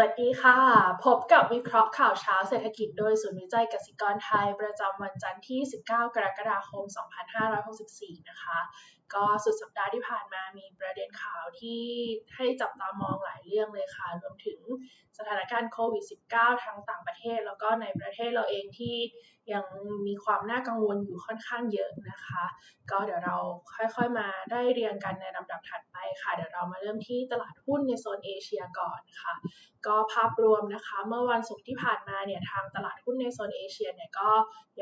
สวัสดีค่ะ พบกับวิเคราะห์ข่าวเช้าเศรษฐกิจโดยศูนย์วิจัยกสิกรไทย ประจำวันจันทร์ที่ 19 กรกฎาคม 2564 นะคะ ก็สุดสัปดาห์ที่ผ่านมามีประเด็นข่าวที่ให้จับตามองหลายเรื่องเลยค่ะ รวมถึง สถานการณ์โควิด -19 ทั้งต่างประเทศ แล้วก็ในประเทศเราเองที่ยังมีความน่ากังวลอยู่ค่อนข้างเยอะนะคะ ก็เดี๋ยวเราค่อยๆมาได้เรียงกันในลำดับถัดไปค่ะ เดี๋ยวเรามาเริ่มที่ตลาดหุ้นในโซนเอเชียก่อนค่ะ ก็ภาพรวมนะคะ เมื่อวันศุกร์ที่ผ่านมาเนี่ยทางตลาดหุ้นในโซนเอเชียเนี่ยก็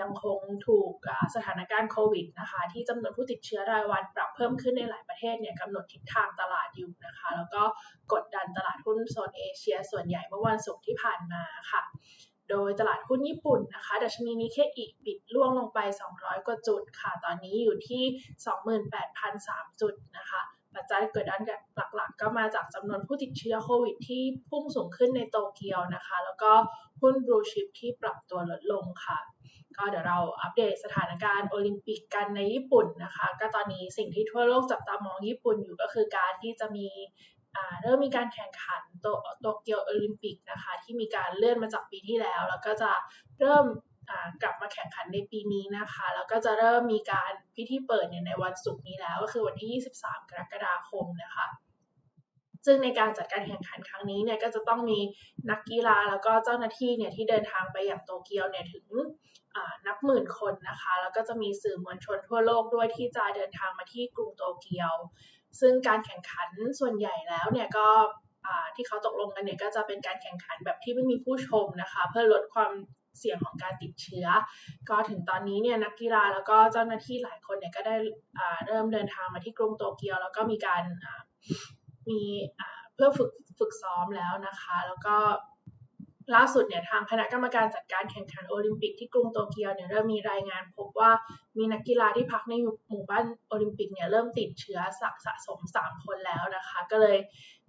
ยังคงถูกสถานการณ์โควิดนะคะ ที่จำนวนผู้ติดเชื้อรายวันปรับเพิ่มขึ้นในหลายประเทศเนี่ยกำหนดทิศทางตลาดอยู่นะคะ แล้วก็กดดันตลาดหุ้นโซนเอเชีย ส่วนใหญ่เมื่อวันศุกร์ที่ผ่านมาค่ะ โดยตลาดหุ้นญี่ปุ่นนะคะ ดัชนีนิเคอิปิดล่วงลงไป 200 กว่าจุดค่ะ ตอนนี้อยู่ที่ 28,003 จุดนะคะปัจจัยเกิดดันหลักๆ ก็มาจากจำนวนผู้ติดเชื้อโควิดที่พุ่งสูงขึ้นในโตเกียวนะคะ แล้วก็หุ้นบลูชิปที่ปรับตัวลดลงค่ะ ก็เดี๋ยวเราอัปเดตสถานการณ์โอลิมปิกกันในญี่ปุ่นนะคะ ก็ตอนนี้สิ่งที่ทั่วโลกจับตามองญี่ปุ่นอยู่ก็คือการที่จะมี เริ่มมีการแข่งขันโตเกียวโอลิมปิกนะคะที่มีการเลื่อนมาจากปีที่แล้ว แล้วก็จะเริ่มกลับมาแข่งขันในปีนี้นะคะ แล้วก็จะเริ่มมีการพิธีเปิดในวันศุกร์นี้แล้ว ก็คือวันที่ 23 กรกฎาคมนะคะ ซึ่งในการจัดการแข่งขันครั้งนี้เนี่ยก็จะต้องมีนักกีฬาแล้วก็เจ้าหน้าที่เนี่ยที่เดินทางไปอย่างโตเกียวเนี่ยถึงนับหมื่นคนนะคะ แล้วก็จะมีสื่อมวลชนทั่วโลกด้วยที่จะเดินทางมาที่กรุงโตเกียว ซึ่งการแข่งขันส่วนใหญ่แล้วเนี่ยก็ที่เขาตกลงกันเนี่ยก็จะเป็นการแข่งขันแบบที่ไม่มีผู้ชมนะคะ เพื่อลดความเสี่ยงของการติดเชื้อ ก็ถึงตอนนี้เนี่ยนักกีฬาแล้วก็เจ้าหน้าที่หลายคนเนี่ยก็ได้เริ่มเดินทางมาที่กรุงโตเกียว แล้วก็มีการมีเพื่อฝึกฝึกซ้อมแล้วนะคะ แล้วก็ ล่าสุดเนี่ยทางคณะกรรมการจัดการแข่งขันโอลิมปิกที่กรุงโตเกียวเนี่ยเริ่มมีรายงานพบว่ามีนักกีฬาที่พักในหมู่บ้านโอลิมปิกเนี่ยเริ่มติดเชื้อสะสะสม 3 คนแล้วนะคะ ก็เลย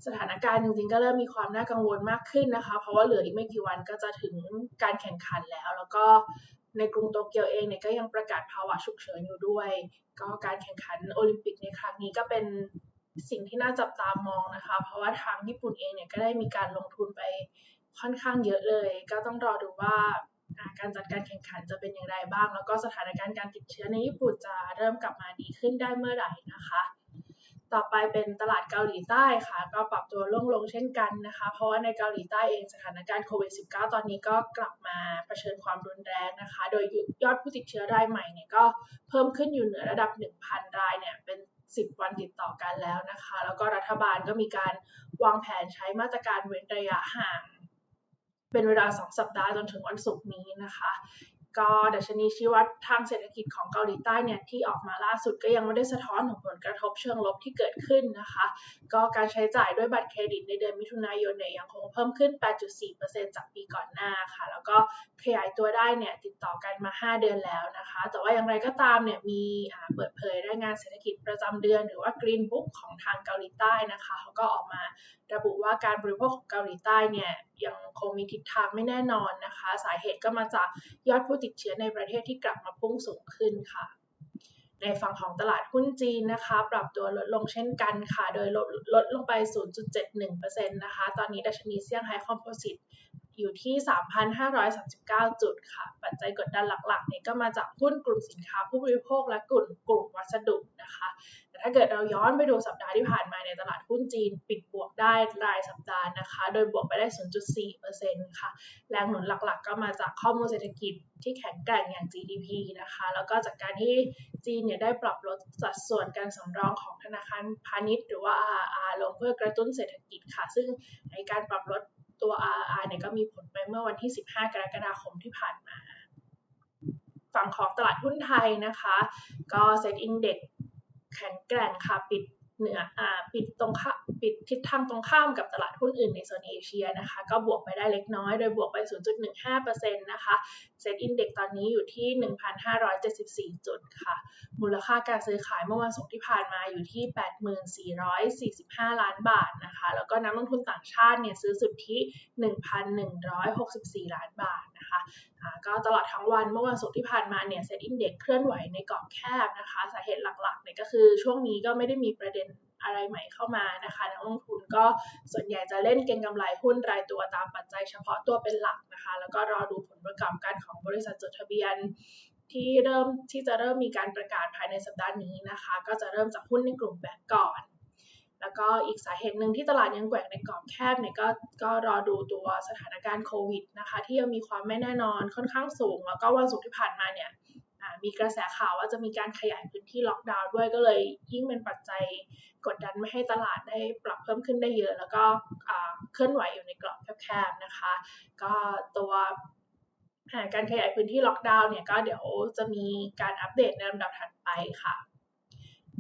สถานการณ์จริงๆ ก็เริ่มมีความน่ากังวลมากขึ้นนะคะ เพราะว่าเหลืออีกไม่กี่วันก็จะถึงการแข่งขันแล้ว แล้วก็ในกรุงโตเกียวเองเนี่ยก็ยังประกาศภาวะฉุกเฉินอยู่ด้วย ก็การแข่งขันโอลิมปิกในครั้งนี้ก็เป็นสิ่งที่น่าจับตามองนะคะ เพราะว่าทางญี่ปุ่นเองเนี่ยก็ได้มีการลงทุนไป ค่อนข้างเยอะเลย ก็ต้องรอดูว่าการจัดการแข่งขันจะเป็นอย่างไรบ้าง แล้วก็สถานการณ์การติดเชื้อในญี่ปุ่นจะเริ่มกลับมาดีขึ้นได้เมื่อไหร่นะคะ ต่อไปเป็นตลาดเกาหลีใต้ค่ะ ก็ปรับตัวลงลงเช่นกันนะคะ เพราะว่าในเกาหลีใต้เองสถานการณ์โควิด -19 ตอนนี้ก็กลับมาเผชิญความรุนแรงนะคะ โดยยอดผู้ติดเชื้อรายใหม่เนี่ยก็เพิ่มขึ้นอยู่เหนือระดับ 1,000 รายเนี่ยเป็น10 วันติดต่อกันแล้วนะคะ แล้วก็รัฐบาลก็มีการวางแผนใช้มาตรการเว้นระยะห่าง เป็นเวลา 2 สัปดาห์จนถึงวันศุกร์นี้นะคะ ก็ดัชนีชี้วัดทางเศรษฐกิจของเกาหลีใต้เนี่ยที่ออกมาล่าสุดก็ยังไม่ได้สะท้อนถึงผลกระทบเชิงลบที่เกิดขึ้นนะคะ ก็การใช้จ่ายด้วยบัตรเครดิตในเดือนมิถุนายนเนี่ยยังคงเพิ่มขึ้น 8.4%จากปีก่อนหน้าค่ะ แล้วก็ขยายตัวได้เนี่ยติดต่อกันมา 5 เดือนแล้วนะคะ แต่ว่าอย่างไรก็ตามเนี่ยมีเปิดเผยรายงานเศรษฐกิจประจำเดือน หรือว่า Green Book ของทางเกาหลีใต้นะคะเขาก็ออกมาระบุว่าการบริโภคของเกาหลีใต้เนี่ย ยังคงมีทิศทางไม่แน่นอนนะคะ สาเหตุก็มาจากยอดผู้ติดเชื้อในประเทศที่กลับมาพุ่งสูงขึ้นค่ะ ในฝั่งของตลาดหุ้นจีนนะคะ ปรับตัวลดลงเช่นกันค่ะ โดยลดลดลงไป 0.71%นะคะ ตอนนี้ดัชนีเซี่ยงไฮ้คอมโพสิตอยู่ที่ 3,539 จุดค่ะ ปัจจัยกดดันหลักๆเนี่ยก็มาจากหุ้นกลุ่มสินค้าผู้บริโภคและกลุ่มกลุ่มวัสดุนะคะ แต่ถ้าเกิดเราย้อนไปดูสัปดาห์ที่ผ่านมาในตลาดหุ้นจีน ปิดบวกได้รายสัปดาห์นะคะ โดยบวกไปได้ 0.4%ค่ะ แรงหนุนหลักๆ ก็มาจากข้อมูลเศรษฐกิจที่แข็งแกร่งอย่าง GDP นะคะ แล้วก็จากการที่จีนเนี่ยได้ปรับลดสัดส่วนการสำรองของธนาคารพาณิชย์ หรือว่า RR ลงเพื่อกระตุ้นเศรษฐกิจค่ะ ซึ่งในการปรับลดตัว RR เนี่ยก็มีผลไปเมื่อวันที่ 15 กรกฎาคมที่ผ่านมา ฝั่งของตลาดหุ้นไทยนะคะ ก็เซ็ตอินเด็ก แข็งแกร่งค่ะปิด เหนืออ่าปิดตรงข้าปิดทิศทางตรงข้ามกับตลาดหุ้นอื่นในโซนเอเชียนะคะ ก็บวกไปได้เล็กน้อย โดยบวกไป 0.15%นะคะเซ็ตอินเด็กตอนนี้อยู่ที่ 1,574 จุดค่ะ มูลค่าการซื้อขายเมื่อวันศุกร์ที่ผ่านมาอยู่ที่ 84,45 ล้านบาทนะคะ แล้วก็นักลงทุนต่างชาติเนี่ยซื้อสุทธิ 1,164 ล้านบาทนะคะก็ตลอดทั้งวันเมื่อวันศุกร์ที่ผ่านมาเนี่ยเซ็ตอินเด็กเคลื่อนไหวในกรอบแคบนะคะ สาเหตุหลักๆเนี่ยก็คือช่วงนี้ก็ไม่ได้มีประเด็น อะไรใหม่เข้ามานะคะนักลงทุนก็ส่วนใหญ่จะเล่นเก็งกำไรหุ้นรายตัวตามปัจจัยเฉพาะตัวเป็นหลักนะคะ แล้วก็รอดูผลประกอบการของบริษัทจดทะเบียนที่เริ่มที่จะเริ่มมีการประกาศภายในสัปดาห์นี้นะคะ ก็จะเริ่มจากหุ้นในกลุ่มแบงก์ก่อน แล้วก็อีกสาเหตุหนึ่งที่ตลาดยังแกว่งในกรอบแคบเนี่ยก็ก็รอดูตัวสถานการณ์โควิดนะคะ ที่ยังมีความไม่แน่นอนค่อนข้างสูง แล้วก็วันศุกร์ที่ผ่านมาเนี่ย มีกระแสข่าวว่าจะมีการขยายพื้นที่ล็อกดาวน์ด้วยก็เลยยิ่งเป็นปัจจัยกดดันไม่ให้ตลาดได้ปรับเพิ่มขึ้นได้เยอะ แล้วก็เคลื่อนไหวอยู่ในกรอบแคบๆนะคะ ก็ตัวการขยายพื้นที่ล็อกดาวน์เนี่ยก็เดี๋ยวจะมีการอัปเดตในลำดับถัดไปค่ะ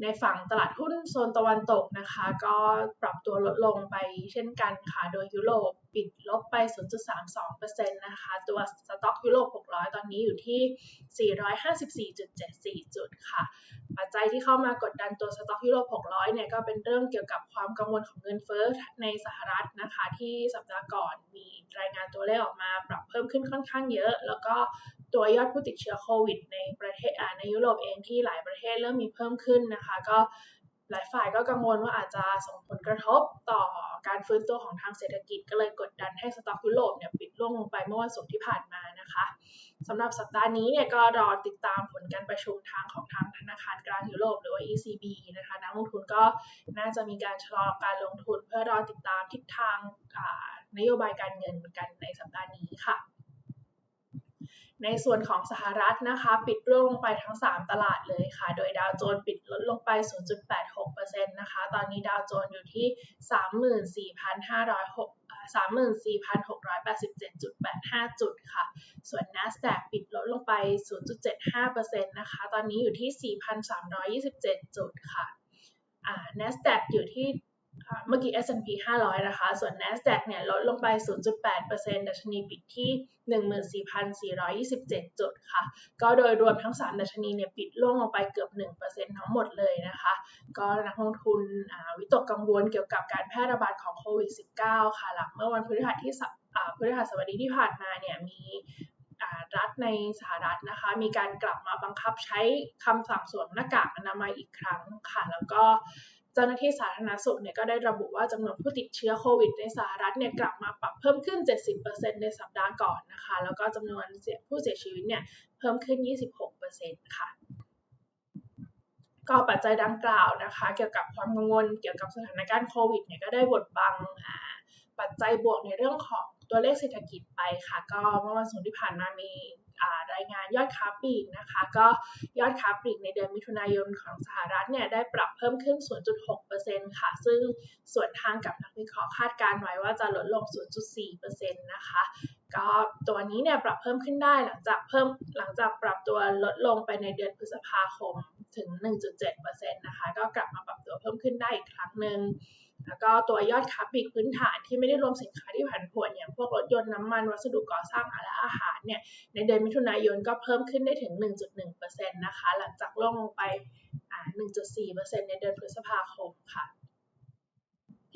ในฝั่งตลาดหุ้นโซนตะวันตกนะคะ ก็ปรับตัวลดลงไปเช่นกันค่ะ โดยยุโรปปิดลบไป 0.32%นะคะ ตัวสต็อกยุโรป 600 ตอนนี้อยู่ที่ 454.74 จุดค่ะ ปัจจัยที่เข้ามากดดันตัวสต็อกยุโรป 600 เนี่ยก็เป็นเรื่องเกี่ยวกับความกังวลของเงินเฟ้อในสหรัฐนะคะ ที่สัปดาห์ก่อนมีรายงานตัวเลขออกมาปรับเพิ่มขึ้นค่อนข้างเยอะ แล้วก็ ตัวยอดผู้ติดเชื้อโควิด ในประเทศในยุโรปเองที่หลายประเทศเริ่มมีเพิ่มขึ้นนะคะ ก็หลายฝ่ายก็กังวลว่าอาจจะส่งผลกระทบต่อการฟื้นตัวของทางเศรษฐกิจ ก็เลยกดดันให้สต็อกยุโรปเนี่ยปิดล่วงลงไปเมื่อวันศุกร์ที่ผ่านมานะคะสำหรับสัปดาห์นี้เนี่ยก็รอติดตามผลการประชุมทางของทางธนาคารกลางยุโรปหรือว่า ECB นะคะนักลงทุนก็น่าจะมีการชะลอการลงทุนเพื่อรอติดตามทิศทางนโยบายการเงินกันในสัปดาห์นี้ค่ะ ในส่วนของสหรัฐนะคะ ปิดร่วงลงไปทั้ง 3 ตลาดเลยค่ะ โดยดาวโจนส์ปิดลดลงไป 0.86%นะคะ ตอนนี้ดาวโจนส์อยู่ที่ 34,506 34,687.85 จุดค่ะ ส่วน NASDAQ ปิดลดลงไป 0.75%นะคะ ตอนนี้อยู่ที่ 4,327 จุดค่ะ NASDAQ อยู่ที่ เมื่อกี้ S&P 500 นะคะ ส่วน NASDAQ เนี่ยลดลงไป 0.8%ดัชนีปิดที่ 14,427 จุดค่ะ ก็โดยรวมทั้ง 3 ดัชนีเนี่ยปิดล่วงลงไปเกือบ 1%ทั้งหมดเลยนะคะ ก็นักลงทุนวิตกกังวลเกี่ยวกับการแพร่ระบาดของโควิด -19 ค่ะ หลังเมื่อวันพฤหัสที่พฤหัสบดีที่ผ่านมาเนี่ยมีรัฐในสหรัฐนะคะ มีการกลับมาบังคับใช้คำสั่งสวมหน้ากากอนามัยอีกครั้งค่ะ แล้วก็ จ้าหน้าที่สาธารณสุขเนี่ยก็ได้ระบุว่าจำนวนผู้ติดเชื้อโควิดในสหรัฐเนี่ยกลับมาปรับเพิ่มขึ้น 70%ในสัปดาห์ก่อนนะคะ แล้วก็จำนวนผู้เสียชีวิตเนี่ยเพิ่มขึ้น 26%ค่ะก็ปัจจัยดังกล่าวนะคะ เกี่ยวกับความกังวลเกี่ยวกับสถานการณ์โควิดเนี่ยก็ได้บดบังปัจจัยบวกในเรื่องของตัวเลขเศรษฐกิจไปค่ะ ก็เมื่อวันศุกร์ที่ผ่านมามี รายงานยอดค้าปลีกนะคะ ก็ยอดค้าปลีกในเดือนมิถุนายนของสหรัฐเนี่ยได้ปรับเพิ่มขึ้น 0.6%ค่ะ ซึ่งส่วนทางกับนักวิเคราะห์คาดการไว้ว่าจะลดลง 0.4%นะคะ ก็ตัวนี้เนี่ยปรับเพิ่มขึ้นได้หลังจากเพิ่มหลังจากปรับตัวลดลงไปในเดือนพฤษภาคมถึง 1.7%นะคะ ก็กลับมาปรับตัวเพิ่มขึ้นได้อีกครั้งหนึ่ง แล้วก็ตัวยอดค้าปลีกพื้นฐานที่ไม่ได้รวมสินค้าที่ผันผวนอย่างพวกรถยนต์น้ำมันวัสดุก่อสร้างและอาหารเนี่ยในเดือนมิถุนายนก็เพิ่มขึ้นได้ถึง 1.1%นะคะหลังจากลงลงไป 1.4%ในเดือนพฤษภาคมค่ะ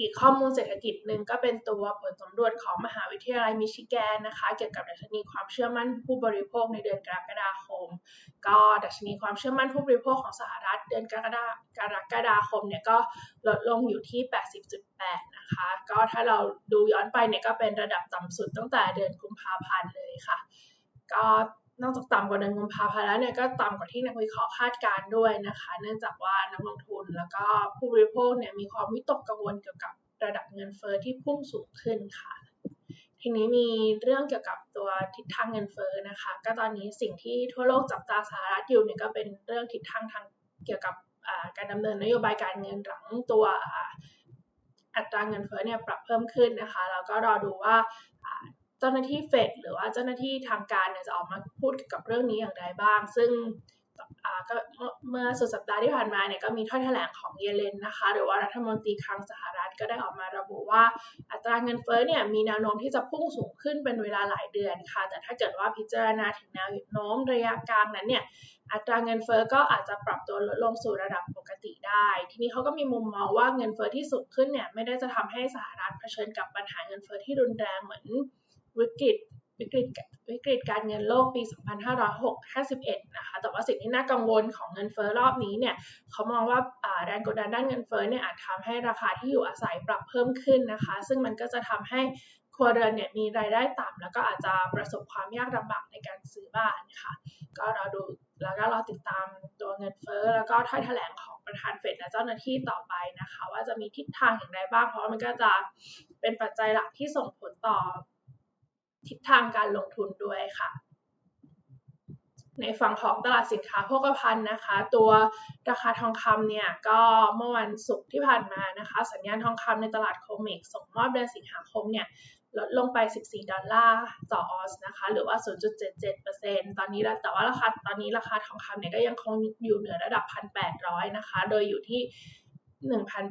อีกข้อมูลเศรษฐกิจหนึ่งก็เป็นตัวผลสำรวจของมหาวิทยาลัยมิชิแกนนะคะ เกี่ยวกับดัชนีความเชื่อมั่นผู้บริโภคในเดือนกรกฎาคม ก็ดัชนีความเชื่อมั่นผู้บริโภคของสหรัฐเดือนกรกฎากรกฎาคมเนี่ยก็ลดลงอยู่ที่ 80.8 นะคะ ก็ถ้าเราดูย้อนไปเนี่ยก็เป็นระดับต่ำสุดตั้งแต่เดือนกุมภาพันธ์เลยค่ะ ก็ นอกจากต่ำกว่าเดือนกุมภาพันธ์แล้วเนี่ยก็ต่ำกว่าที่นักวิเคราะห์คาดการด้วยนะคะ เนื่องจากว่านักลงทุนแล้วก็ผู้บริโภคเนี่ยมีความวิตกกังวลเกี่ยวกับระดับเงินเฟอ้อที่พุ่งสูงขึ้นค่ะ ทีนี้มีเรื่องเกี่ยวกับตัวทิศทางเงินเฟอ้อนะคะ ก็ตอนนี้สิ่งที่ทั่วโลกจับตาสหรัฐอยู่เนี่ยก็เป็นเรื่องทิศทางทางเกี่ยวกับการดำเนินนโยบายการเงินหลังตัวอัตราเงินเฟ้อเนี่ยปรับเพิ่มขึ้นนะคะแล้วก็รอดูว่า เจ้าหน้าที่เฟดหรือว่าเจ้าหน้าที่ทางการเนี่ยจะออกมาพูดกับเรื่องนี้อย่างไรบ้าง ซึ่งก็เมื่อสุดสัปดาห์ที่ผ่านมาเนี่ยก็มีถ้อยแถลงของเยเลนนะคะ หรือว่ารัฐมนตรีคลังสหรัฐก็ได้ออกมาระบุว่าอัตราเงินเฟ้อเนี่ยมีแนวโน้มที่จะพุ่งสูงขึ้นเป็นเวลาหลายเดือนค่ะ แต่ถ้าเกิดว่าพิจารณาถึงแนวโน้มระยะกลางนั้นเนี่ยอัตราเงินเฟ้อก็อาจจะปรับตัวลดลงสู่ระดับปกติได้ ทีนี้เขาก็มีมุมมองว่าเงินเฟ้อที่สูงขึ้นเนี่ยไม่ได้จะทำให้สหรัฐเผชิญกับปัญหาเงินเฟ้อที่รุนแรงเหมือน วิกฤตวิกฤตวิกฤตการเงินโลกปี 2551 นะคะ แต่ว่าสิ่งที่น่ากังวลของเงินเฟ้อรอบนี้เนี่ยเขามองว่าแรงกดดันด้านเงินเฟ้อเนี่ยอาจทำให้ราคาที่อยู่อาศัยปรับเพิ่มขึ้นนะคะ ซึ่งมันก็จะทำให้ครัวเรือนเนี่ยมีรายได้ต่ำแล้วก็อาจจะประสบความยากลำบากในการซื้อบ้านค่ะก็เราดูแล้วก็ราติดตามตัวเงินเฟ้อแล้วก็ถ้อยแถลงของประธานเฟดและเจ้าหน้าที่ต่อไปนะคะ ว่าจะมีทิศทางอย่างไรบ้าง เพราะมันก็จะเป็นปัจจัยหลักที่ส่งผลต่อ ทิศทางการลงทุนด้วยค่ะ ในฝั่งของตลาดสินค้าโภคภัณฑ์นะคะ ตัวราคาทองคำเนี่ยก็เมื่อวันศุกร์ที่ผ่านมานะคะ สัญญาณทองคำในตลาดโคเมกส่งมอบเดือนสิงหาคมเนี่ยลดลงไป 14 ดอลลาร์ต่อออนซ์นะคะ หรือว่า 0.77%ตอนนี้แต่ว่าราคาตอนนี้ราคาทองคำเนี่ยก็ยังคงอยู่เหนือระดับ 1,800 นะคะ โดยอยู่ที่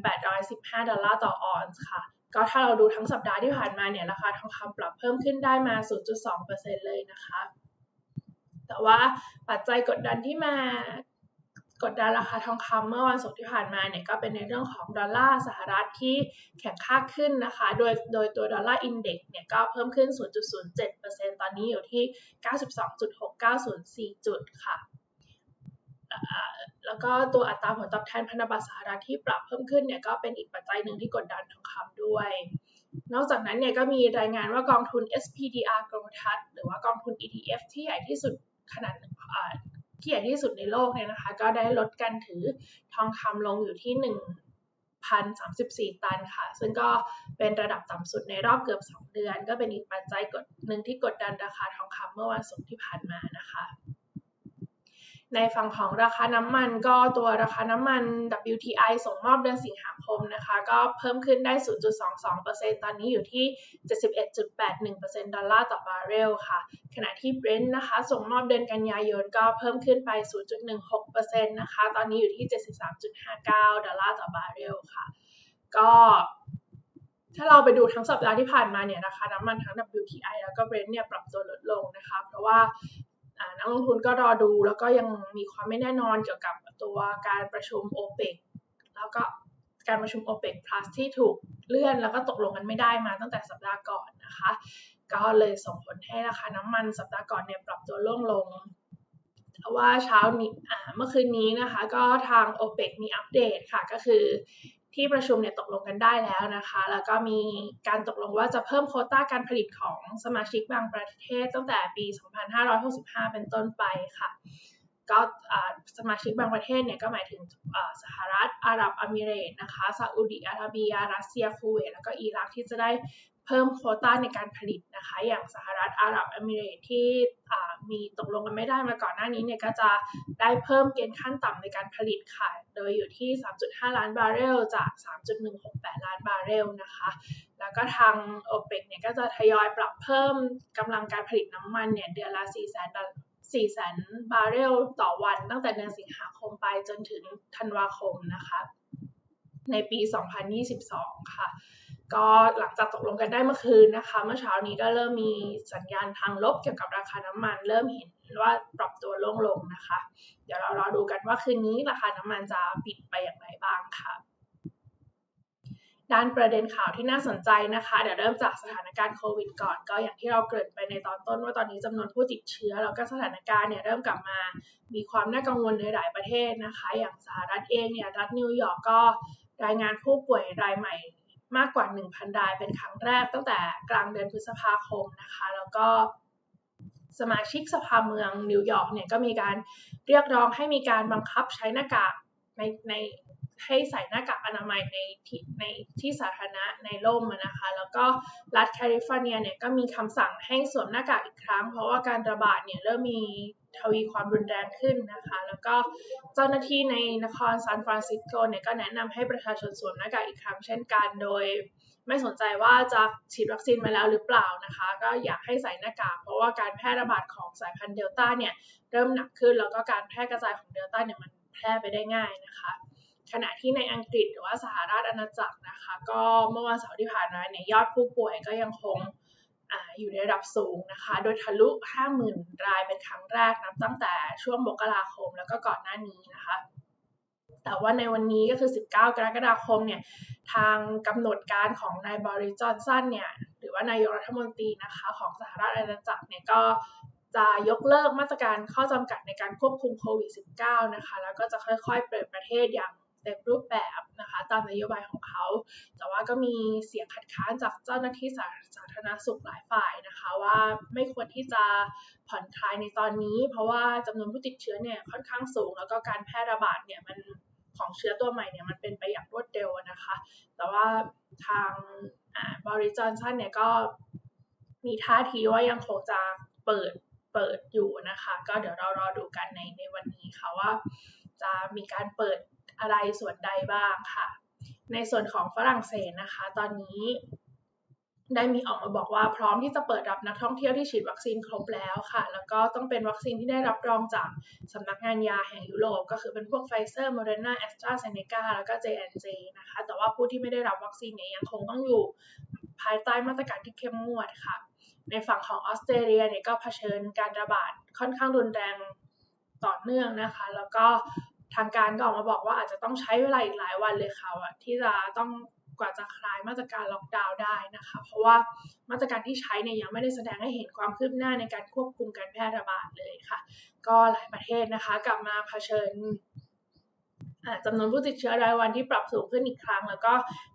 1,815 ดอลลาร์ต่อออนซ์ค่ะ ก็ถ้าเราดูทั้งสัปดาห์ที่ผ่านมาเนี่ยราคาทองคำปรับเพิ่มขึ้นได้มา 0.2%เลยนะคะ แต่ว่าปัจจัยกดดันที่มากดดันราคาทองคำเมื่อวันศุกร์ที่ผ่านมาเนี่ยก็เป็นในเรื่องของดอลลาร์สหรัฐที่แข็งค่าขึ้นนะคะ โดยโดยตัวดอลลาร์อินเด็กซ์เนี่ยก็เพิ่มขึ้น 0.07%ตอนนี้อยู่ที่ 92.6904จุดค่ะ แล้วก็ตัวอัตราผลตอบแทนพันธบัตรสหรัฐที่ปรับเพิ่มขึ้นเนี่ยก็เป็นอีกปัจจัยหนึ่งที่กดดันทองคำด้วย นอกจากนั้นเนี่ยก็มีรายงานว่ากองทุน SPDR Global หรือว่ากองทุน ETF ที่ใหญ่ที่สุดขนาดที่ใหญ่ที่สุดในโลกเนี่ยนะคะ ก็ได้ลดการถือทองคำลงอยู่ที่ 1,034 ตันค่ะ ซึ่งก็เป็นระดับต่ำสุดในรอบเกือบ 2 เดือน ก็เป็นอีกปัจจัยกดหนึ่งที่กดดันราคาทองคำเมื่อวันศุกร์ที่ผ่านมานะคะ ในฝั่งของราคาน้ำมันก็ตัวราคาน้ำมัน WTI ส่งมอบเดือนสิงหาคมนะคะ ก็เพิ่มขึ้นได้ 0.22%ตอนนี้อยู่ที่ 71.81%ดอลลาร์ต่อบาร์เรลค่ะ ขณะที่ Brent นะคะ ส่งมอบเดือนกันยายนก็เพิ่มขึ้นไป 0.16%นะคะ ตอนนี้อยู่ที่ 73.59 ดอลลาร์ต่อบาร์เรลค่ะ ก็ถ้าเราไปดูทั้งสัปดาห์ที่ผ่านมาเนี่ยราคาน้ำมันทั้ง WTI แล้วก็ Brent เนี่ยปรับตัวลดลงนะคะ เพราะว่า นักลงทุนก็รอดูแล้วก็ยังมีความไม่แน่นอนเกี่ยวกับตัวการประชุมโอเปกแล้วก็การประชุมโอเปก plus ที่ถูกเลื่อนแล้วก็ตกลงกันไม่ได้มาตั้งแต่สัปดาห์ก่อนนะคะ ก็เลยส่งผลให้ราคาน้ำมันสัปดาห์ก่อนเนี่ยปรับตัวล่วงลงแต่ว่าเช้านี้เมื่อคืนนี้นะคะ ก็ทาง o p e ปมีอัปเดตค่ะก็คือ ที่ประชุมเนี่ยตกลงกันได้แล้วนะคะ แล้วก็มีการตกลงว่าจะเพิ่มโคต้าการผลิตของสมาชิกบางประเทศตั้งแต่ปี 2565 เป็นต้นไปค่ะ ก็สมาชิกบางประเทศเนี่ยก็หมายถึงสหรัฐอาหรับอมิเรตนะคะซาอุดิอาระเบีย รัสเซียคูเวตแล้วก็อิรักที่จะได้ เพิ่มโควต้าในการผลิตนะคะ อย่างสหรัฐอาหรับเอมิเรตที่มีตกลงกันไม่ได้มาก่อนหน้านี้เนี่ยก็จะได้เพิ่มเกณฑ์ขั้นต่ำในการผลิตค่ะ โดยอยู่ที่ 3.5 ล้านบาร์เรลจาก 3.168 ล้านบาร์เรลนะคะ แล้วก็ทาง o p e ปเนี่ยก็จะทยอยปรับเพิ่มกำลังการผลิตน้ำมันเนี่ยเดือนละ 4 แสน4แสนบาร์เรลต่อวันตั้งแต่เดือนสิงหาคมไปจนถึงธันวาคมนะคะ ในปี 2022 ค่ะ ก็หลังจากตกลงกันได้เมื่อคืนนะคะ เมื่อเช้านี้ก็เริ่มมีสัญญาณทางลบเกี่ยวกับราคาน้ำมัน เริ่มเห็นว่าปรับตัวลงลงนะคะ เดี๋ยวเรารอดูกันว่าคืนนี้ราคาน้ำมันจะปิดไปอย่างไรบ้างค่ะ ด้านประเด็นข่าวที่น่าสนใจนะคะ เดี๋ยวเริ่มจากสถานการณ์โควิดก่อน ก็อย่างที่เราเกริ่นไปในตอนต้นว่าตอนนี้จำนวนผู้ติดเชื้อ แล้วก็สถานการณ์เนี่ยเริ่มกลับมา มีความน่ากังวลในหลายประเทศนะคะ อย่างสหรัฐเองเนี่ยรัฐนิวยอร์กก็รายงานผู้ป่วยรายใหม่ มากกว่า 1,000 รายเป็นครั้งแรกตั้งแต่กลางเดือนพฤษภาคมนะคะ แล้วก็สมาชิกสภาเมืองนิวยอร์กเนี่ยก็มีการเรียกร้องให้มีการบังคับใช้หน้ากากในใน ให้ใส่หน้ากากอนามัยในที่ในที่สาธารณะในร่มนะคะ แล้วก็รัฐแคลิฟอร์เนียเนี่ยก็มีคำสั่งให้สวมหน้ากากอีกครั้ง เพราะว่าการระบาดเนี่ยเริ่มมีทวีความรุนแรงขึ้นนะคะ แล้วก็เจ้าหน้าที่ในนครซานฟรานซิสโกเนี่ยก็แนะนำให้ประชาชนสวมหน้ากากอีกครั้งเช่นกันโดยไม่สนใจว่าจะฉีดวัคซีนมาแล้วหรือเปล่านะคะ ก็อยากให้ใส่หน้ากากเพราะว่าการแพร่ระบาดของสายพันธุ์เดลต้าเนี่ยเริ่มหนักขึ้นแล้วก็การแพร่กระจายของเดลต้าเนี่ยมันแพร่ไปได้ง่ายนะคะ ขณะที่ในอังกฤษหรือว่าสหราชอาณาจักรนะคะ ก็เมื่อวันเสาร์ที่ผ่านมาเนี่ยยอดผู้ป่วยก็ยังคงอยู่ในระดับสูงนะคะ โดยทะลุ 50,000 รายเป็นครั้งแรกนับตั้งแต่ช่วงมกราคมแล้วก็ก่อนหน้านี้นะคะ แต่ว่าในวันนี้ก็คือ 19 กรกฎาคมเนี่ยทางกำหนดการของนายบริจอนสันเนี่ยหรือว่านายกรัฐมนตรีนะคะของสหรัฐอาณาจักรเนี่ยก็จะยกเลิกมาตรการข้อจำกัดในการควบคุมโควิด -19 นะคะ แล้วก็จะค่อยๆ เปิดประเทศอย่าง เต็มรูปแบบนะคะตามนโยบายของเขา แต่ว่าก็มีเสียงคัดค้านจากเจ้าหน้าที่สาสาธารณสุขหลายฝ่ายนะคะว่าไม่ควรที่จะผ่อนคลายในตอนนี้ เพราะว่าจำนวนผู้ติดเชื้อเนี่ยค่อนข้างสูง แล้วก็การแพร่ระบาดเนี่ยมันของเชื้อตัวใหม่เนี่ยมันเป็นไปอย่างรวดเร็วนะคะ แต่ว่าทางบริจอนสันเนี่ยก็มีท่าทีว่ายังคงจะเปิดเปิดอยู่นะคะ ก็เดี๋ยวเรารอดูกันในในวันนี้ค่ะว่าจะมีการเปิด อะไรส่วนใดบ้างค่ะ ในส่วนของฝรั่งเศสนะคะ ตอนนี้ได้มีออกมาบอกว่าพร้อมที่จะเปิดรับนักท่องเที่ยวที่ฉีดวัคซีนครบแล้วค่ะ แล้วก็ต้องเป็นวัคซีนที่ได้รับรองจากสำนักงานยาแห่งยุโรป ก็คือเป็นพวกไฟเซอร์โมเดอร์นาแอสตราเซเนกาแล้วก็ J&J นะคะ แต่ว่าผู้ที่ไม่ได้รับวัคซีนเนี่ยยังคงต้องอยู่ภายใต้มาตรการที่เข้มงวดค่ะ ในฝั่งของออสเตรเลียเนี่ยก็เผชิญการระบาดค่อนข้างรุนแรงต่อเนื่องนะคะ แล้วก็ ทางการก็ออกมาบอกว่าอาจจะต้องใช้เวลาอีกหลายวันเลยค่ะที่จะต้องกว่าจะคลายมาตรการล็อกดาวน์ได้นะคะ เพราะว่ามาตรการที่ใช้เนี่ยยังไม่ได้แสดงให้เห็นความคืบหน้าในการควบคุมการแพร่ระบาดเลยค่ะ ก็หลายประเทศนะคะ กลับมาเผชิญจำนวนผู้ติดเชื้อรายวันที่ปรับสูงขึ้นอีกครั้ง แล้วก็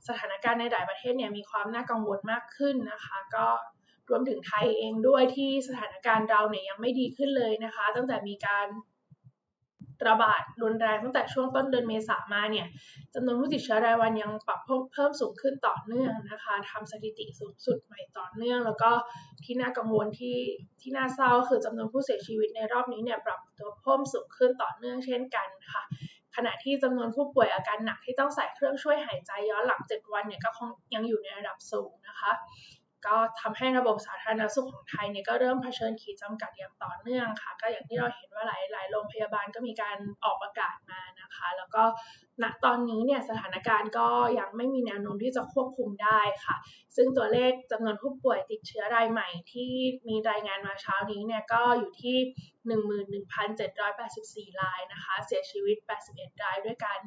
สถานการณ์ในหลายประเทศเนี่ยมีความน่ากังวลมากขึ้นนะคะ ก็รวมถึงไทยเองด้วยที่สถานการณ์เราเนี่ยยังไม่ดีขึ้นเลยนะคะ ตั้งแต่มีการ ระบาดรุนแรงตั้งแต่ช่วงต้นเดือนเมษามาเนี่ยจำนวนผู้ติดเชื้อรายวันยังปรับเพิ่มสูงขึ้นต่อเนื่องนะคะทำสถิติสูงสุดใหม่ต่อเนื่อง แล้วก็ที่น่ากังวลที่ที่น่าเศร้าคือจำนวนผู้เสียชีวิตในรอบนี้เนี่ยปรับตัวเพิ่มสูงขึ้นต่อเนื่องเช่นกันค่ะ ขณะที่จำนวนผู้ป่วยอาการหนักที่ต้องใส่เครื่องช่วยหายใจย้อนหลัง 7 วันเนี่ยก็คงยังอยู่ในระดับสูงนะคะ ก็ทำให้ระบบสาธารณสุขของไทยเนี่ยก็เริ่มเผชิญขีดจำกัดอย่างต่อเนื่องค่ะ ก็อย่างที่เราเห็นว่าหลายหลายโรงพยาบาลก็มีการออกประกาศมานะคะ แล้วก็ณตอนนี้เนี่ยสถานการณ์ก็ยังไม่มีแนวโน้มที่จะควบคุมได้ค่ะ ซึ่งตัวเลขจำนวนผู้ป่วยติดเชื้อรายใหม่ที่มีรายงานมาเช้านี้เนี่ยก็อยู่ที่ 11,784 รายนะคะ เสียชีวิต 81 รายด้วยกัน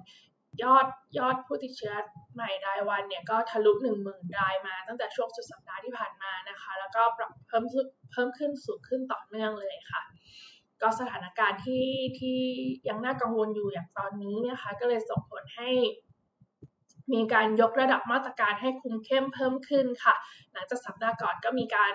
ยอดยอดผู้ติดเชื้อใหม่รายวันเนี่ยก็ทะลุ 1 0,000 รายมา ตั้งแต่ช่วงสุดสัปดาห์ที่ผ่านมานะคะ แล้วก็ปรับเพิ่มเพิ่มขึ้นสูงขึ้นต่อเนื่องเลยค่ะ ก็สถานการณ์ที่ที่ยังน่ากังวลอยู่อย่างตอนนี้นะคะ ก็เลยส่งผลให้มีการยกระดับมาตรการให้คุมเข้มเพิ่มขึ้นค่ะ หลังจากสัปดาห์ก่อนก็มีการ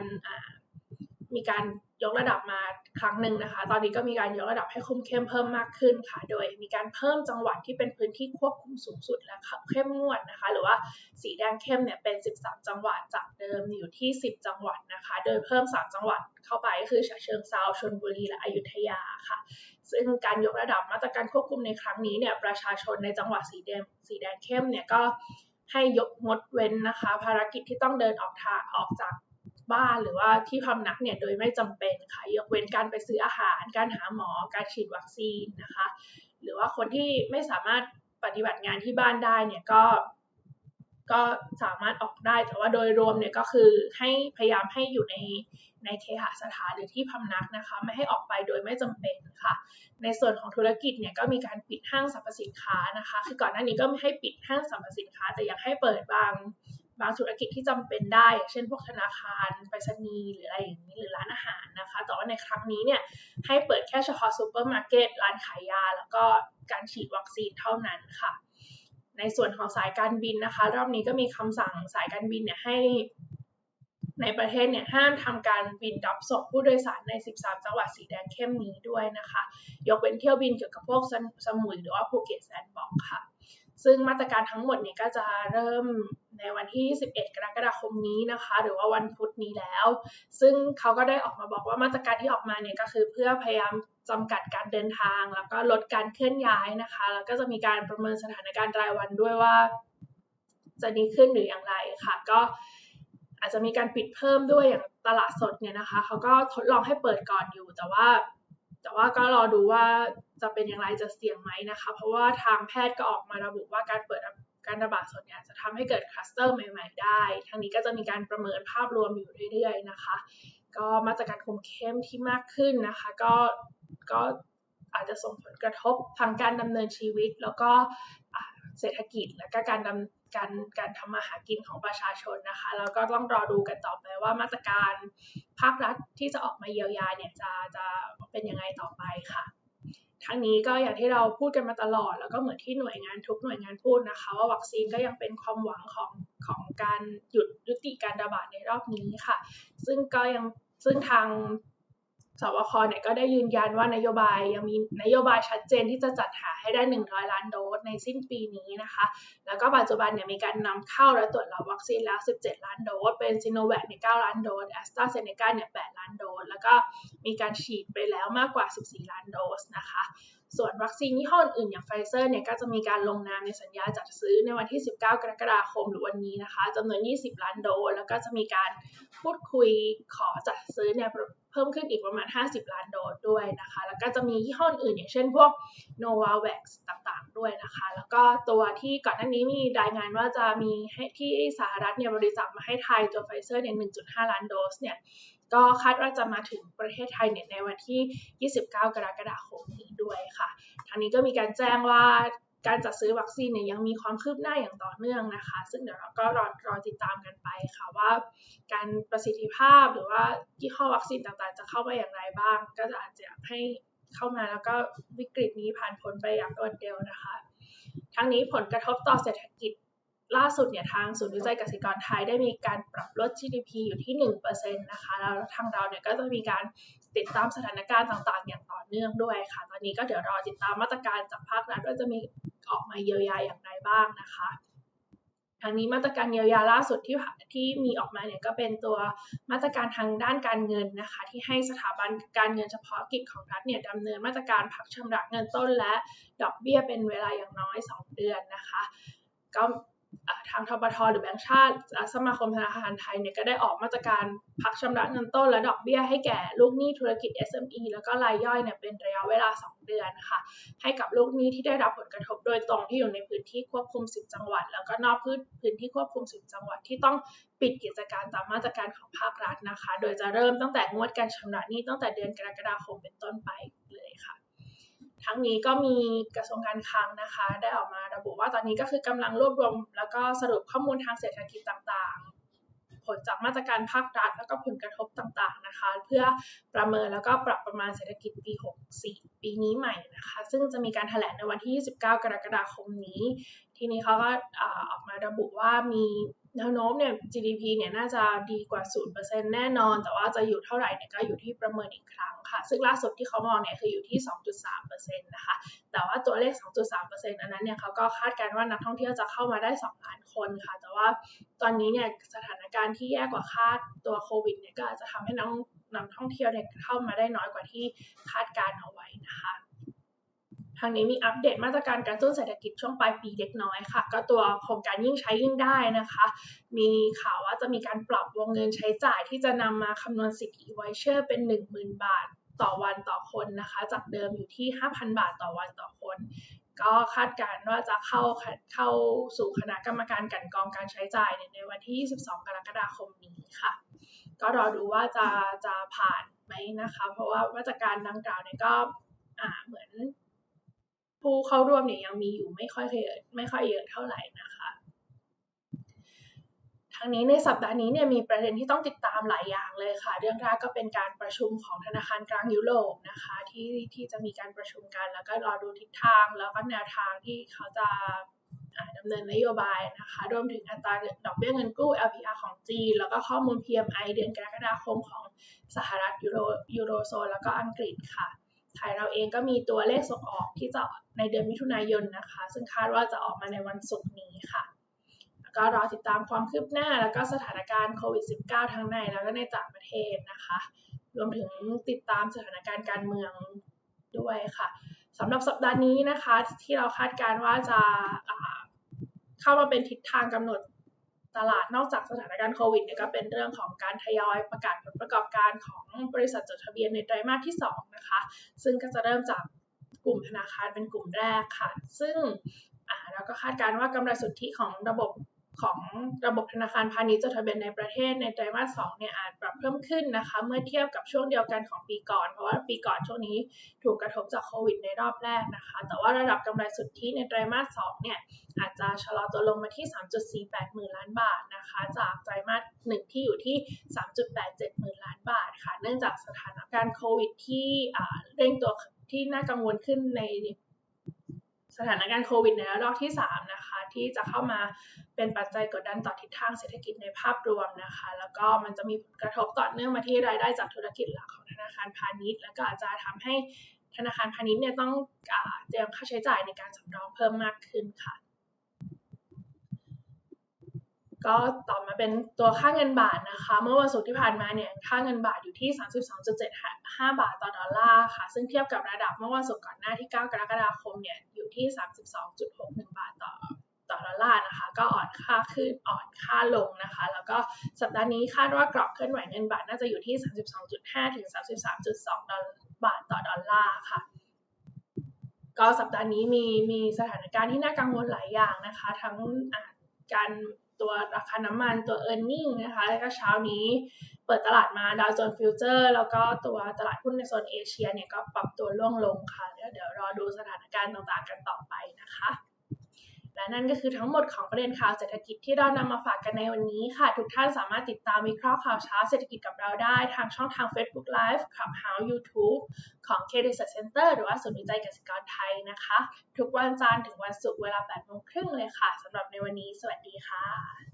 มีการยกระดับมาครั้งหนึ่งนะคะ ตอนนี้ก็มีการยกระดับให้คุมเข้มเพิ่มมากขึ้นค่ะ โดยมีการเพิ่มจังหวัดที่เป็นพื้นที่ควบคุมสูงสุดและเข้มงวดนะคะ หรือว่าสีแดงเข้มเนี่ยเป็น 13 จังหวัดจากเดิมอยู่ที่ 10 จังหวัดนะคะ โดยเพิ่ม 3 จังหวัดเข้าไปก็คือฉะเชิงเซาชลบุรีและอยุธยาค่ะ ซึ่งการยกระดับมาตรการควบคุมในครั้งนี้เนี่ยประชาชนในจังหวัดสีแดงสีแดงเข้มเนี่ยก็ให้ยกงดเว้นนะคะ ภารกิจที่ต้องเดินออกทางออกจาก บ้านหรือว่าที่พำนักเนี่ยโดยไม่จำเป็นค่ะยกเว้นการไปซื้ออาหาร การหาหมอ การฉีดวัคซีนนะคะ หรือว่าคนที่ไม่สามารถปฏิบัติงานที่บ้านได้เนี่ยก็ก็สามารถออกได้แต่ว่าโดยรวมเนี่ยก็คือให้พยายามให้อยู่ในในเคหสถานหรือที่พำนักนะคะ ไม่ให้ออกไปโดยไม่จำเป็นค่ะ ในส่วนของธุรกิจเนี่ยก็มีการปิดห้างสรรพสินค้านะคะ คือก่อนหน้านี้ก็ไม่ให้ปิดห้างสรรพสินค้า แต่ยังให้เปิดบางางธุรกิจที่จำเป็นได้ เช่นพวกธนาคารไปรษณีย์หรืออะไรอย่างนี้หรือร้านอาหารนะคะ แต่ว่าในครั้งนี้เนี่ยให้เปิดแค่เฉพาะซูเปอร์มาร์เก็ตร้านขายยา แล้วก็การฉีดวัคซีนเท่านั้นค่ะ ในส่วนของสายการบินนะคะ รอบนี้ก็มีคำสั่งสายการบินเนี่ยให้ในประเทศเนี่ยห้ามทำการบินรับส่งผู้โดยสารใน 13 จังหวัดสีแดงเข้มนี้ด้วยนะคะ ยกเว้นเที่ยวบินเกี่ยวกับพวกสมุยหรือว่าภูเก็ตแซนด์บ็อกค่ะ ซึ่งมาตรการทั้งหมดเนี่ยก็จะเริ่ม ในวันที่ 11 กรกฎาคมนี้นะคะ หรือว่าวันพุธนี้แล้ว ซึ่งเขาก็ได้ออกมาบอกว่ามาตรการที่ออกมาเนี่ยก็คือเพื่อพยายามจำกัดการเดินทาง แล้วก็ลดการเคลื่อนย้ายนะคะ แล้วก็จะมีการประเมินสถานการณ์รายวันด้วยว่า จะดีขึ้นหรืออย่างไรค่ะ ก็อาจจะมีการปิดเพิ่มด้วยอย่างตลาดสดเนี่ยนะคะเขาก็ทดลองให้เปิดก่อนอยู่แต่ว่า แต่ว่าก็รอดูว่าจะเป็นอย่างไรจะเสี่ยงไหมนะคะ เพราะว่าทางแพทย์ก็ออกมาระบุว่าการเปิด การระบาดส่วนใหญ่จะทำให้เกิดคลัสเตอร์ใหม่ ๆ ได้ ทั้งนี้ก็จะมีการประเมินภาพรวมอยู่เรื่อย ๆ นะคะ ก็มาตรการคุมเข้มที่มากขึ้นนะคะ ก็ก็อาจจะส่งผลกระทบทางการดำเนินชีวิต แล้วก็เศรษฐกิจและก็การดำการการทำมาหากินของประชาชนนะคะแล้วก็ต้องรอดูกันต่อไปว่ามาตรการภาครัฐที่จะออกมาเยียวยาเนี่ยจะจะเป็นยังไงต่อไปค่ะ ทั้งนี้ก็อย่างที่เราพูดกันมาตลอด แล้วก็เหมือนที่หน่วยงานทุกหน่วยงานพูดนะคะ ว่าวัคซีนก็ยังเป็นความหวังของของการหยุดยุติการระบาดในรอบนี้ค่ะ ซึ่งก็ยังซึ่งทาง สบคเนี่ยก็ได้ยืนยันว่านโยบายยังมีนโยบายชัดเจนที่จะจัดหาให้ได้ 100 ล้านโดสในสิ้นปีนี้นะคะ แล้วก็ปัจจุบันเนี่ยมีการนำเข้าและตรวจรับวัคซีนแล้ว 17 ล้านโดส เป็นซิโนแวคเนี่ย9ล้านโดสแอสตราเซเนกาเนี่ย 8 ล้านโดส แล้วก็มีการฉีดไปแล้วมากกว่า 14 ล้านโดสนะคะส่วนวัคซีนยี่ห้ออื่นอย่างไฟเซอร์เนี่ยก็จะมีการลงนามในสัญญาจัดซื้อในวันที่ 19 กรกฎาคมหรือวันนี้นะคะจำนวน 20 ล้านโดสแล้วก็จะมีการพูดคุยขอจัดซื้อเนี่ย เพิ่มขึ้นอีกประมาณ 50 ล้านโดสด้วยนะคะ แล้วก็จะมียี่ห้ออื่นอย่างเช่นพวก Novavax ต่างๆ ด้วยนะคะ แล้วก็ตัวที่ก่อนหน้านี้มีรายงานว่าจะมีให้ที่สหรัฐเนี่ยบริจาคมาให้ไทยตัวไฟเซอร์เนี่ย1.5 ล้านโดสเนี่ยก็คาดว่าจะมาถึงประเทศไทยเนี่ยในวันที่ 29 กรกฎาคมนี้ด้วยค่ะ ทางนี้ก็มีการแจ้งว่า การจัดซื้อวัคซีนเนี่ยยังมีความคืบหน้าอย่างต่อเนื่องนะคะ ซึ่งเดี๋ยวเราก็รอรอติดตามกันไปค่ะว่า การประสิทธิภาพหรือว่ายี่ห้อวัคซีนต่างๆ จะเข้ามาอย่างไรบ้าง ก็จะอาจจะให้เข้ามาแล้วก็วิกฤตนี้ผ่านพ้นไปอย่างรวดเร็วนะคะ ทั้งนี้ผลกระทบต่อเศรษฐกิจล่าสุดเนี่ยทางศูนย์วิจัยเกษตรกรไทยได้มีการปรับลด GDP อยู่ที่ 1%นะคะ แล้วทางเราเนี่ยก็จะมีการติดตามสถานการณ์ต่างๆ อย่างต่อเนื่องด้วยค่ะ ตอนนี้ก็เดี๋ยวรอติดตามมาตรการจากภาครัฐว่าจะมี ออกมาเยียวยาอย่างไรบ้างนะคะทางนี้มาตรการเยียวยาล่าสุดที่ที่มีออกมาเนี่ยก็เป็นตัวมาตรการทางด้านการเงินนะคะ ที่ให้สถาบันการเงินเฉพาะกิจของรัฐเนี่ยดำเนินมาตรการพักชำระเงินต้นและดอกเบี้ยเป็นเวลาอย่างน้อย 2 เดือนนะคะ ก็ ทางทบทหรือแบงก์ชาติสมาคมธนาคารไทยเนี่ยก็ได้ออกมาตรการพักชำระเงินต้นและดอกเบี้ยให้แก่ลูกหนี้ธุรกิจ SME แล้วก็รายย่อยเนี่ยเป็นระยะเวลา 2 เดือนค่ะ ให้กับลูกหนี้ที่ได้รับผลกระทบโดยตรงที่อยู่ในพื้นที่ควบคุม 10 จังหวัด แล้วก็นอกพื้นพื้นที่ควบคุม 10 จังหวัดที่ต้องปิดกิจการตามมาตรการของภาครัฐนะคะ โดยจะเริ่มตั้งแต่งวดการชำระหนี้ตั้งแต่เดือนกรกฎาคมเป็นต้นไป ทั้งนี้ก็มีกระทรวงการคลังนะคะ ได้ออกมาระบุว่าตอนนี้ก็คือกำลังรวบรวม แล้วก็สรุปข้อมูลทางเศรษฐกิจต่างๆ ผลจากมาตรการภาครัฐ แล้วก็ผลกระทบต่างๆนะคะ เพื่อประเมินแล้วก็ปรับประมาณเศรษฐกิจปี 64 ปีนี้ใหม่นะคะ ซึ่งจะมีการแถลงในวันที่ 29 กรกฎาคมนี้ ทีนี้เขาก็ออกมาระบุว่ามี แนวโน้มเนี่ย GDP เนี่ยน่าจะดีกว่า 0%แน่นอน แต่ว่าจะอยู่เท่าไหร่เนี่ยก็อยู่ที่ประเมินอีกครั้งค่ะ ซึ่งล่าสุดที่เขามองเนี่ยคืออยู่ที่ 2.3%นะคะ แต่ว่าตัวเลข 2.3%อันนั้นเนี่ยเขาก็คาดการณ์ว่านักท่องเที่ยวจะเข้ามาได้ 2 ล้านคนค่ะ แต่ว่าตอนนี้เนี่ยสถานการณ์ที่แย่กว่าคาดตัวโควิดเนี่ยก็อาจจะทำให้นักนักท่องเที่ยวเนี่ยเข้ามาได้น้อยกว่าที่คาดการณ์เอาไว้นะคะางนี้มีอัปเดตมาตรการการตุ้นเศรษฐกิจช่วงปลายปีเล็กน้อยค่ะ ก็ตัวโครงการยิ่งใช้ยิ่งได้นะคะ มีข่าวว่าจะมีการปรับวงเงินใช้จ่ายที่จะนำมาคำนวณสิทธิไวเชอร์เป็น 10,000 บาทต่อวันต่อคนนะคะ จากเดิมอยู่ที่ 5,000 บาทต่อวันต่อคน ก็คาดการณ์ว่าจะเข้าเข้าสู่คณะกรรมการกันกองการใช้จ่ายในวันที่ 22 กรกฎาคมนี้ค่ะ ก็รอดูว่าจะจะผ่านไหมนะคะ เพราะว่ามาตรการดังกล่าวเนี่ยก็เหมือน ผู้เข้าร่วมเนี่ยยังมีอยู่ไม่ค่อยเยอะไม่ค่อยเยอะเท่าไหร่นะคะทั้งนี้ในสัปดาห์นี้เนี่ยมีประเด็นที่ต้องติดตามหลายอย่างเลยค่ะ เรื่องแรกก็เป็นการประชุมของธนาคารกลางยุโรปนะคะที่ที่จะมีการประชุมกัน แล้วก็รอดูทิศทาง แล้วก็แนวทางที่เขาจะดำเนินนโยบายนะคะ รวมถึงอัตราดอกเบี้ยเงินกู้ LPR ของจีน แล้วก็ข้อมูล PMI เดือนกรกฎาคมของสหรัฐยูโรยูโรโซนแล้วก็อังกฤษค่ะ ไทยเราเองก็มีตัวเลขส่งออกที่จะในเดือนมิถุนายนนะคะ ซึ่งคาดว่าจะออกมาในวันศุกร์นี้ค่ะแล้วก็รอติดตามความคืบหน้าแล้วก็สถานการณ์โควิด -19 ทั้งในแล้วก็ในต่างประเทศนะคะ รวมถึงติดตามสถานการณ์การเมืองด้วยค่ะสำหรับสัปดาห์นี้นะคะ ที่เราคาดการว่าจะเข้ามาเป็นทิศทางกำหนด ตลาดนอกจากสถานการณ์โควิดเนี่ยก็เป็นเรื่องของการทยอยประกาศผลประกอบการของบริษัทจดทะเบียนในไตรมาสที่ 2 นะคะ ซึ่งก็จะเริ่มจากกลุ่มธนาคารเป็นกลุ่มแรกค่ะ ซึ่งเราก็คาดการณ์ว่ากำไรสุทธิของระบบ ของระบบธนาคารพาณิชย์จดทะเบียนในประเทศในไตรมาส2เนี่ยอาจปรับเพิ่มขึ้นนะคะ เมื่อเทียบกับช่วงเดียวกันของปีก่อน เพราะว่าปีก่อนช่วงนี้ถูกกระทบจากโควิดในรอบแรกนะคะ แต่ว่าระดับกำไรสุทธิในไตรมาส2เนี่ยอาจจะชะลอตัวลงมาที่ 3.48 หมื่นล้านบาทนะคะ จากไตรมาส1ที่อยู่ที่ 3.87 หมื่นล้านบาทค่ะ เนื่องจากสถานการณ์โควิดที่เร่งตัวที่น่ากังวลขึ้นใน สถานการณ์โควิดในระลอกที่ 3 นะคะ ที่จะเข้ามาเป็นปัจจัยกดดันต่อทิศทางเศรษฐกิจในภาพรวมนะคะ แล้วก็มันจะมีผลกระทบต่อเนื่องมาที่รายได้จากธุรกิจหลักของธนาคารพาณิชย์ แล้วก็อาจจะทำให้ธนาคารพาณิชย์เนี่ยต้องเตรียมค่าใช้จ่ายในการสำรองเพิ่มมากขึ้นค่ะ ก็ต่อมาเป็นตัวค่าเงินบาทนะคะ เมื่อวันศุกร์ที่ผ่านมาเนี่ยค่าเงินบาทอยู่ที่ 32.75 บาทต่อดอลลาร์ค่ะ ซึ่งเทียบกับระดับเมื่อวันศุกร์ก่อนหน้าที่ 9 กรกฎาคมเนี่ยอยู่ที่ 32.61 บาทต่อต่อดอลลาร์นะคะ ก็อ่อนค่าขึ้นอ่อนค่าลงนะคะ แล้วก็สัปดาห์นี้คาดว่ากรอบเคลื่อนไหวเงินบาทน่าจะอยู่ที่ 32.5 ถึง 33.2 ดอลบาทต่อดอลลาร์ค่ะก็สัปดาห์นี้มีมีสถานการณ์ที่น่ากังวลหลายอย่างนะคะ ทั้งการ ตัวราคาน้ำมันตัว e a r n i n g นะคะแล้วก็เช้านี้เปิดตลาดมาดาวโจนส์ฟิวเจอร์แล้วก็ตัวตลาดหุ้นในโซนเอเชียเนี่ยก็ปรับตัวล่วงลงค่ะ เดี๋ยวเดี๋ยวรอดูสถานการณ์ต่างๆกันต่อไปนะคะ และนั่นก็คือทั้งหมดของประเด็นข่าวเศรษฐกิจที่เรานำมาฝากกันในวันนี้ค่ะ ทุกท่านสามารถติดตามวิเคราะห์ข่าวเช้าเศรษฐกิจกับเราได้ทางช่องทาง Facebook Live ขับ h o u s e YouTube ของ K Research Center หรือว่าศูนย์วิจัยเกษตรกรไทยนะคะ ทุกวันจันทร์ถึงวันศุกร์เวลา8โมงครึ่งเลยค่ะสำหรับในวันนี้ สวัสดีค่ะ